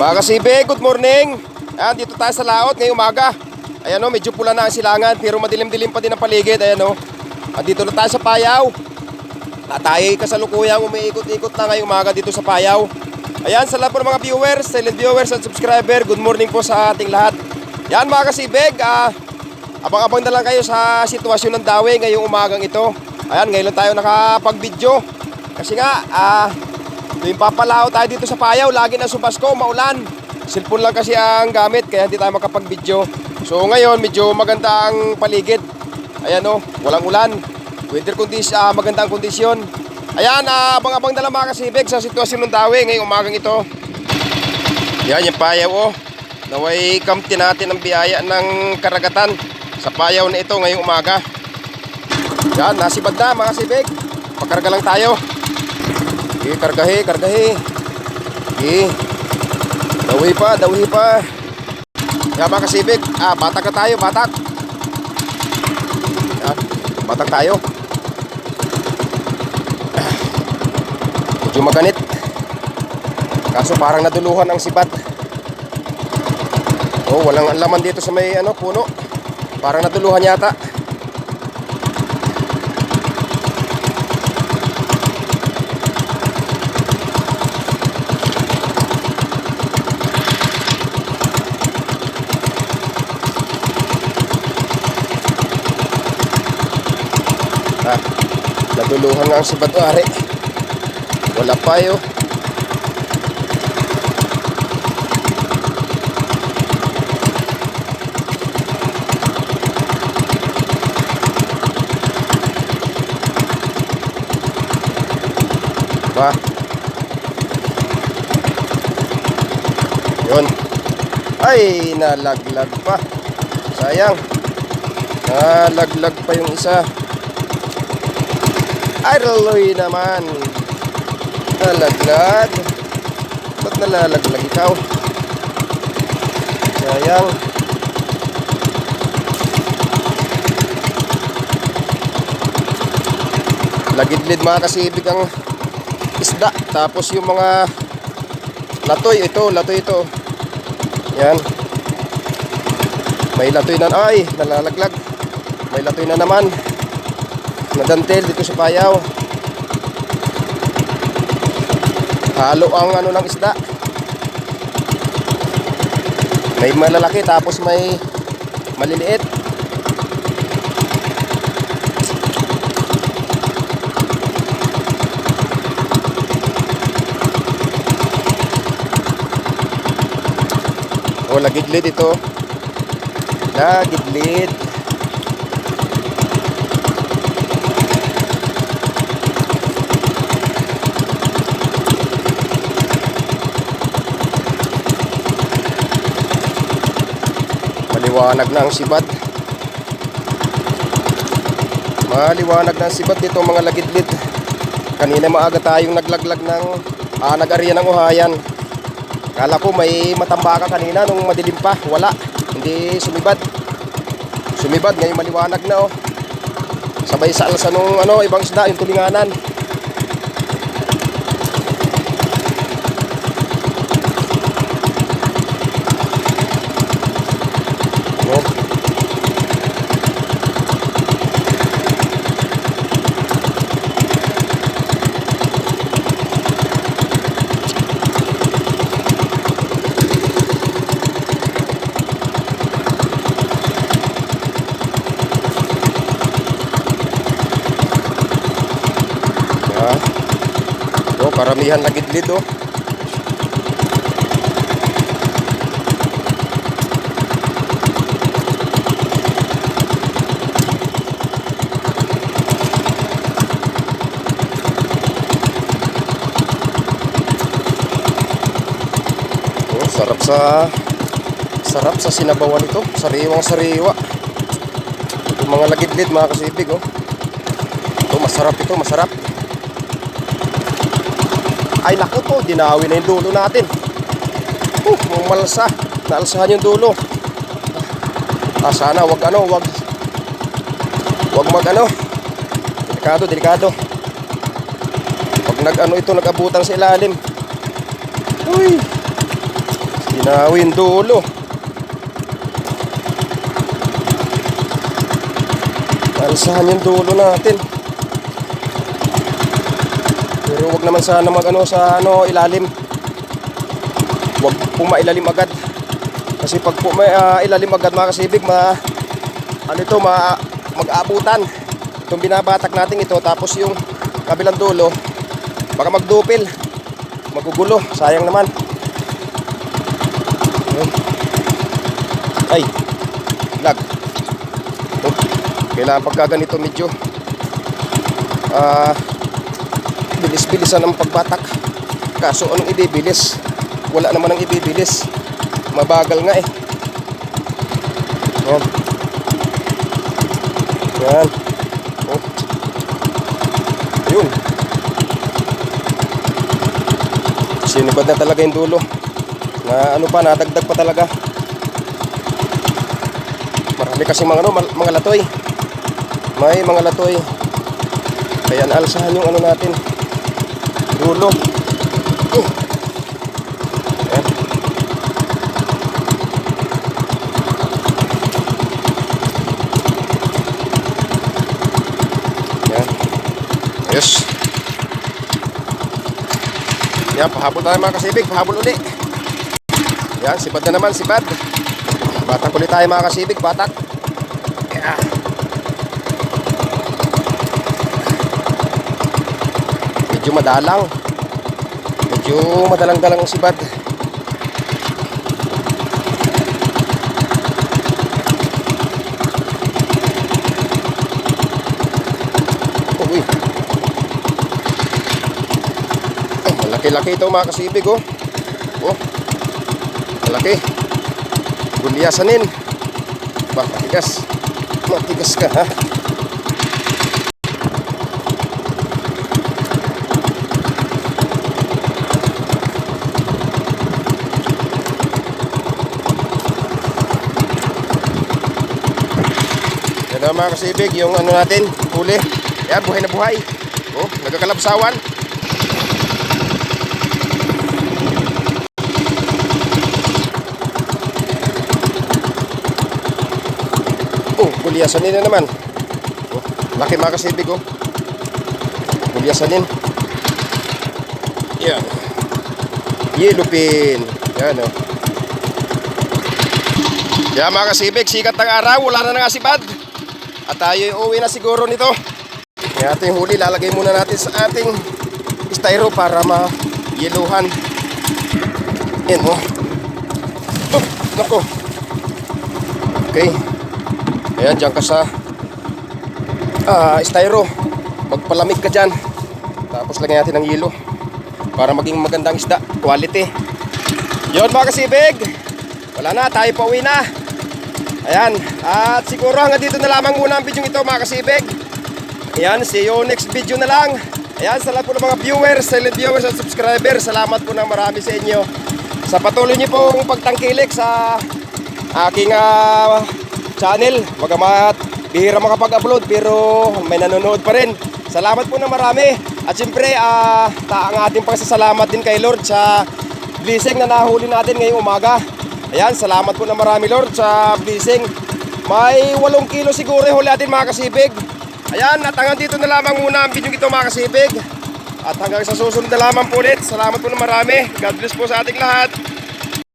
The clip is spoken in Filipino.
Mga kasibe, good morning. Ayan, dito tayo sa laot ngayong umaga. Ayan o, medyo pula na ang silangan pero madilim-dilim pa din ang paligid. Ayan o. Dito na tayo sa Payaw. At tayo kasalukuyang umiikot-ikot na ngayong umaga dito sa Payaw. Ayan, sa lahat po ng mga viewers, silent viewers at subscriber, good morning po sa ating lahat. Yan mga kasibig, ah, abang-abang na lang kayo sa sitwasyon ng dawe ngayong umagang ito. Ayan, ngayon tayo nakapag-video. Kasi nga, ah, Tuwing papalao tayo dito sa Payaw, lagi na subasko, maulan. Cellphone lang kasi ang gamit, kaya hindi tayo makapag-video. So ngayon, medyo maganda ang paligid. Ayan o, walang ulan. Weather condition, ah, maganda ang kondisyon. Ayan, ah, abang-abang na lang mga kasibig sa sitwasyon ng dawe ngayong umagang ito. Yan, yung Payaw o. Naway kamti natin ang biyaya ng karagatan sa Payaw na ito ngayong umaga. Yan, nasibad na mga kasibig. Pagkarga lang tayo. Okay, kargahe, kargahe. Okay. Dawi pa, dawi pa. Yan mga kasibig. Ah, batak na tayo, batak. Yan, batak tayo. Ah, Medyo maganit. Kaso parang naduluhan ang sibat. Oh, walang laman dito sa may ano, puno. Parang naduluhan yata. Ah, naduluhan nga ang si Batuari. Wala pa yun. Ba? Yun. Ay, nalaglag pa. Sayang. Nalaglag pa yung isa. Arloy naman. Nalaglag. Ba't nalalaglag ikaw? Sayang. Lagidlid mga kasibig ang isda. Tapos yung mga latoy. Ito, latoy ito. Yan. May latoy na. Ay, nalalaglag. May latoy na naman nadantel dito sa payaw halo ang ano ng isda. May malalaki tapos may maliliit. O lagidlid ito. Lagidlid Maliwanag na ang sibat. Maliwanag na ang sibat dito mga lagidlid. Kanina maaga tayong naglaglag ng ah, nag-ariya ng uhayan. Kala ko may matambaka kanina nung madilim pa. Wala. Hindi sumibad. Sumibad ngayon maliwanag na oh. Sabay sa alsa nung ano, ibang isda, yung tulinganan. Oh. Ah. Oh, karamihan lagidlid oh. Oh, sarap sa sarap sa sinabawan ito. Sariwang sariwa. Ito mga lagidlid mga kasibig oh. Ito masarap ito, masarap. Ay naku po, dinawi na yung dulo natin. Uh, malsa. Naalsahan yung dulo. Ah, sana wag ano, wag wag mag ano. Delikado, delikado. Pag nag ano ito, nag-abutan sa ilalim. Uy. Binawi yung dulo. Alsahan yung dulo natin. Wag naman sana mag ano sa ano ilalim. Wag po mailalim agad. Kasi pag po may ah, ilalim agad mga kasibig, ma ano ito, ma mag-aabutan. Itong binabatak natin ito tapos yung kabilang dulo baka magdupil. Magugulo, sayang naman. Ay, lag. Oh, kailangan pagka ganito medyo ah bilis-bilisan ang pagbatak. Kaso anong ibibilis? Wala naman ang ibibilis. Mabagal nga eh. Yan. Yan. Oh. Ayun. Sinibad na talaga yung dulo. Na ano pa, nadagdag pa talaga. Marami kasi mga ano, mga latoy. May mga latoy. Kaya naalsahan yung ano natin. Dulo. Uh. Ayan. Ayan. Ayos. Pahabol tayo mga kasibig. Pahabol uli. Yan, sibad na naman, sibad. Batak ulit tayo mga kasibig, batak. Yeah. Medyo madalang. Medyo madalang-dalang ang sibad. Uy. Ay, malaki-laki ito mga kasibig oh. Oh. Malaki. Gulyasanin. Ba, matigas. Matigas ka ha. Na mga kasibig, yung ano natin, huli. Yan, buhay na buhay. Oh, nagkakalabsawan. Oh, gulyasanin na naman. Oh, laki mga kasibig oh. Gulyasanin. Yan. Yellow pin. Yan oh. Yan mga kasibig, sikat ng araw, wala na nga sibad. At tayo uwi na siguro nito. Yung ating huli, lalagay muna natin sa ating styro para ma-yeluhan. Yan oh. Oh, nako. Okay. Ayan, dyan ka sa ah, styro. Magpalamig ka dyan. Tapos lagyan natin ng yelo. Para maging magandang isda. Quality. Yun mga kasibig. Wala na, tayo pa uwi na. Ayan. At siguro hanggang dito na lamang muna ang video ito mga kasibig. Ayan, see you next video na lang. Ayan, sa lahat po ng mga viewers, silent viewers at subscribers, salamat po ng marami sa inyo. Sa patuloy niyo pong pagtangkilik sa aking ah, channel. Magamat bihira makapag-upload pero may nanonood pa rin. Salamat po ng marami. At siyempre, ah, ta ang ating pagsasalamat din kay Lord sa blessing na nahuli natin ngayong umaga. Ayan, salamat po ng marami Lord sa blessing. May 8 kilo siguro huli natin mga kasibig. Ayan, at hanggang dito na lamang muna ang video ito mga kasibig. At hanggang sa susunod na lamang po ulit. Salamat po ng marami. God bless po sa ating lahat.